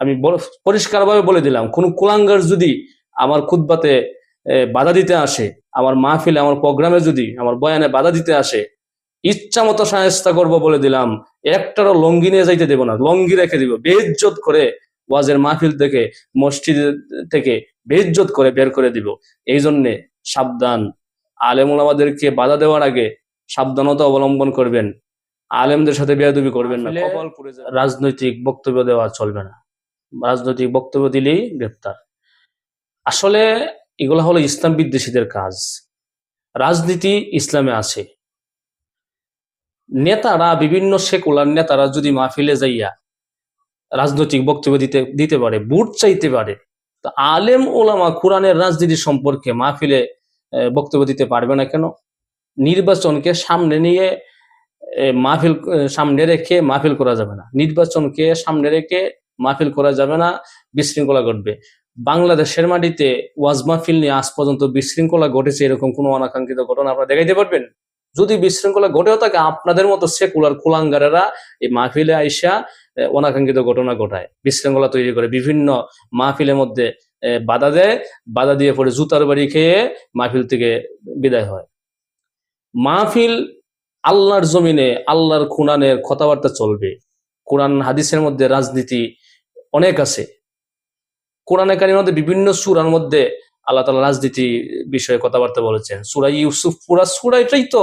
আমি পরিষ্কারভাবে বলে দিলাম কোন কুলাঙ্গার যদি আমার খুদ্বাতে বাধা দিতে আসে আমার মাহফিলে আমার প্রোগ্রামে যদি আমার বয়ানে বাধা দিতে আসে ইচ্ছা মতো সাহেস্তা করব বলে দিলাম একটারও লঙ্গি নিয়ে যাইতে দেবো না লঙ্গি রেখে দিব বেইজ্জত করে ওয়াজের মাহফিল থেকে মসজিদ থেকে বেইজ্জত করে বের করে দিব। এই জন্যে সাবধান। আলেমুল আমাদেরকে বাধা দেওয়ার আগে সাবধানতা অবলম্বন করবেন। আলেমদের সাথে বেয়াদবি করবেন না। রাজনৈতিক বক্তব্য দেওয়া চলবে না। রাজনৈতিক বক্তব্য দিলেই গ্রেপ্তার। আসলে এগুলো হলো ইসলাম বিদ্বেষীদের কাজ। রাজনীতি ইসলামে আছে। নেতারা, বিভিন্ন সেকুলার নেতারা যদি মাহফিলে যাইয়া রাজনৈতিক বক্তব্য দিতে দিতে পারে বুট চাইতে পারে, তা আলেম ওলামা কোরআনের রাজনীতি সম্পর্কে মাহফিলে বক্তব্য দিতে পারবে না কেন? নির্বাচনকে সামনে নিয়ে মাহফিল সামনে রেখে মাহফিল করা যাবে না। নির্বাচনকে সামনে রেখে মাহফিল করা যাবে না, বিশৃঙ্খলা ঘটবে। বাংলাদেশের মাটিতে ওয়াজ মাহফিল নিয়ে আজ পর্যন্ত বিশৃঙ্খলা ঘটেছে এরকম কোনো অনাকাঙ্ক্ষিত ঘটনা আপনারা দেখাইতে পারবেন? যদি বিশৃঙ্খলা ঘটেও থাকে, আপনাদের মতো সেকুলার কুলাঙ্গারেরা এই মাহফিলে আইসা অনাকাঙ্ক্ষিত ঘটনা ঘটায়। বিশৃঙ্খলা তৈরি করে বিভিন্ন মাহফিলের মধ্যে বাধা দেয়, বাধা দিয়ে পরে জুতার বাড়ি খেয়ে মাহফিল থেকে বিদায় হয়। মাহফিল আল্লাহর জমিনে, আল্লাহর খুনানের কথাবার্তা চলবে। কোরআন হাদিসের মধ্যে রাজনীতি অনেক আছে। কোরআনে কারিমের মধ্যে বিভিন্ন সুরার মধ্যে আল্লাহ তালা রাজনীতি বিষয়ে কথাবার্তা বলেছেন। সুরাই ইউসুফ, পুরা সুরাইটাই তো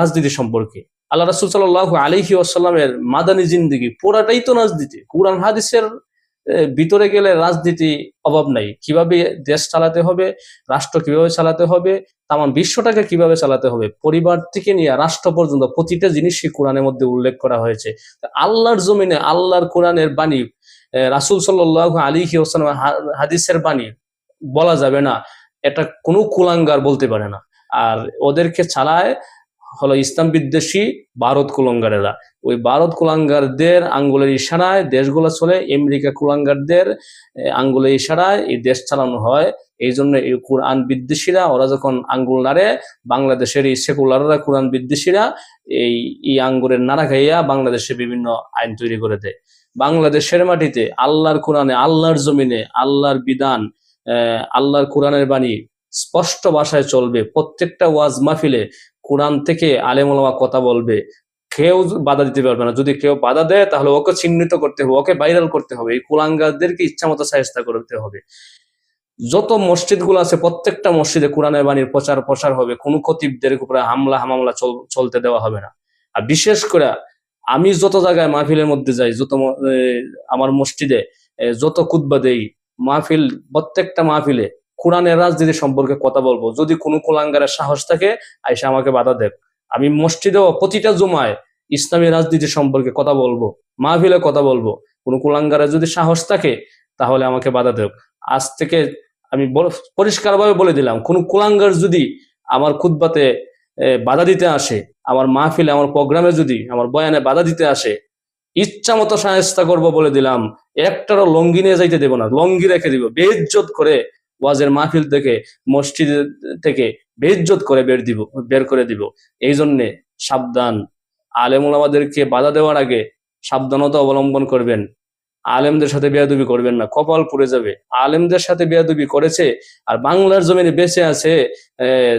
রাজনীতি সম্পর্কে। আল্লাহ রাসুল সাল্লাহ আলহি আসাল্লামের মাদানী জিন্দিগি, পুরাটাই তো রাজনীতি। কোরআন, হাদিসের ভিতরে গেলে রাজনীতি অভাব নাই। কীভাবে দেশ চালাতে হবে, রাষ্ট্র কীভাবে চালাতে হবে তামান বিশ্বটাকে কীভাবে চালাতে হবে, পরিবার থেকে নিয়ে রাষ্ট্র পর্যন্ত প্রতিটা জিনিসই কোরআনের মধ্যে উল্লেখ করা হয়েছে। আল্লাহর জমিনে আল্লাহর কোরআনের বাণী রাসূল সাল্লাহ আলী ওসালাম হাদিসের বাণী, বলা যাবে না। এটা কোনো কুলাঙ্গার বলতে পারে না। আর ওদেরকে চালায় হলো ইসলাম বিদ্বেষী ভারত কুলাঙ্গারেরা। ওই ভারত কুলাঙ্গারদের আঙ্গুলের ইশারায় দেশগুলো চলে, আমেরিকা কুলাঙ্গারদের আঙ্গুলের ইশারায় এই দেশ চালানো হয়। এই জন্য এই কোরআন বিদ্বেষীরা, ওরা যখন আঙ্গুল নাড়ে, বাংলাদেশের এই সেকুলাররা, কোরআন বিদ্বেষীরা এই এই আঙ্গুরের নাড়া খাইয়া বাংলাদেশে বিভিন্ন আইন তৈরি করে দেয়। বাংলাদেশের মাটিতে আল্লাহর কোরআনে, আল্লাহর জমিনে, আল্লাহর বিধান আল্লাহর কোরআনের বাণী স্পষ্ট ভাষায় চলবে। প্রত্যেকটা ওয়াজ মাহফিলে কোরআন থেকে আলেমুলামা কথা বলবে, কেউ বাধা দিতে পারবে না। যদি কেউ বাধা দেয়, তাহলে ওকে চিহ্নিত করতে হবে, ওকে ভাইরাল করতে হবে। এই কুলাঙ্গারদেরকে ইচ্ছা মতো সাহেস্তা করতে হবে। যত মসজিদগুলো আছে, প্রত্যেকটা মসজিদে কোরআনের বাণীর প্রচার প্রসার হবে। কোনো খতিবদের উপরে হামলা, হামামলা চল- চলতে দেওয়া হবে না। আর বিশেষ করে, আমি যত জায়গায় মাহফিলের মধ্যে যাই, যত আমার মসজিদে যত কুতবা দেই, মাহফিল, প্রত্যেকটা মাহফিলে কোরআনের রাজনীতি সম্পর্কে কথা বলব। যদি কোনো কুলাঙ্গারের সাহস থাকে আইসা আমাকে বাধা দেখ আমি মসজিদেও প্রতিটা জুমায় ইসলামী রাজনীতি সম্পর্কে কথা বলব, মাহফিলে কথা বলব। কোনো কুলাঙ্গারের যদি সাহস থাকে, তাহলে আমাকে বাধা দেখ আজ থেকে আমি পরিষ্কারভাবে বলে দিলাম, কোন কুলাঙ্গার যদি আমার খুদ্বাতে বাধা দিতে আসে, আমার মাহফিলে, আমার প্রোগ্রামে যদি আমার বয়ানে বাধা দিতে আসে, ইচ্ছা মতো সাহেস্তা করব বলে দিলাম, একটারও লঙ্গি নিয়ে যাইতে দেবো না, লঙ্গি রেখে দিব, বেইজ্জত করে ওয়াজের মাহফিল থেকে, মসজিদ থেকে বেইজ্জত করে বের দিব, বের করে দিব। এই জন্যে সাবধান। আলেমুল আমাদেরকে বাধা দেওয়ার আগে সাবধানতা অবলম্বন করবেন। আলেমদের সাথে বেয়াদবি করবেন না, কপাল পুড়ে যাবে। আলেমদের সাথে বেয়াদবি করেছে আর বাংলার জমিনে বেঁচে আছে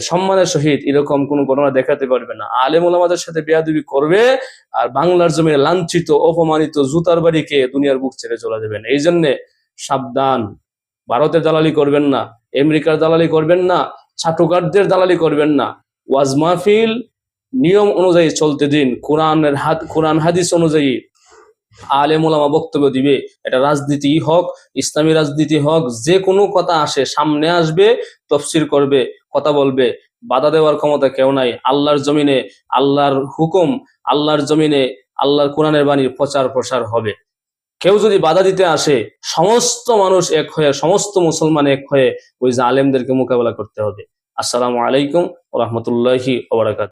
সম্মানের সহিত এরকম কোন ঘটনা দেখাতে পারবে না। আলেম আমাদের সাথে বেয়াদবি করবে আর বাংলার জমিনে লাঞ্ছিত, অপমানিত, জুতার বাড়িকে দুনিয়ার বুক ছেড়ে চলে যাবেন। এই জন্যে সাবধান। ভারতের দালালি করবেন না, আমেরিকার দালালি করবেন না ছাটুকারদের দালালি করবেন না। ওয়াজ মাহফিল নিয়ম অনুযায়ী চলতে দিন, কোরআনের হাত কোরআন হাদিস অনুযায়ী আলেম ওলামা বক্তব্য দিবে। এটা রাজনীতি হোক, ইসলামী রাজনীতি হোক, যে কোনো কথা আসে, সামনে আসবে, তফসির করবে, কথা বলবে। বাধা দেওয়ার ক্ষমতা কেউ নাই। আল্লাহর জমিনে আল্লাহর হুকুম, আল্লাহর জমিনে আল্লাহর কোরআনের বাণীর প্রচার প্রসার হবে। কেউ যদি বাধা দিতে আসে, সমস্ত মানুষ এক হয়ে, সমস্ত মুসলমান এক হয়ে ওই জালেমদেরকে মোকাবেলা করতে হবে। আসসালামু আলাইকুম রহমতুল্লাহি ওবরাকাত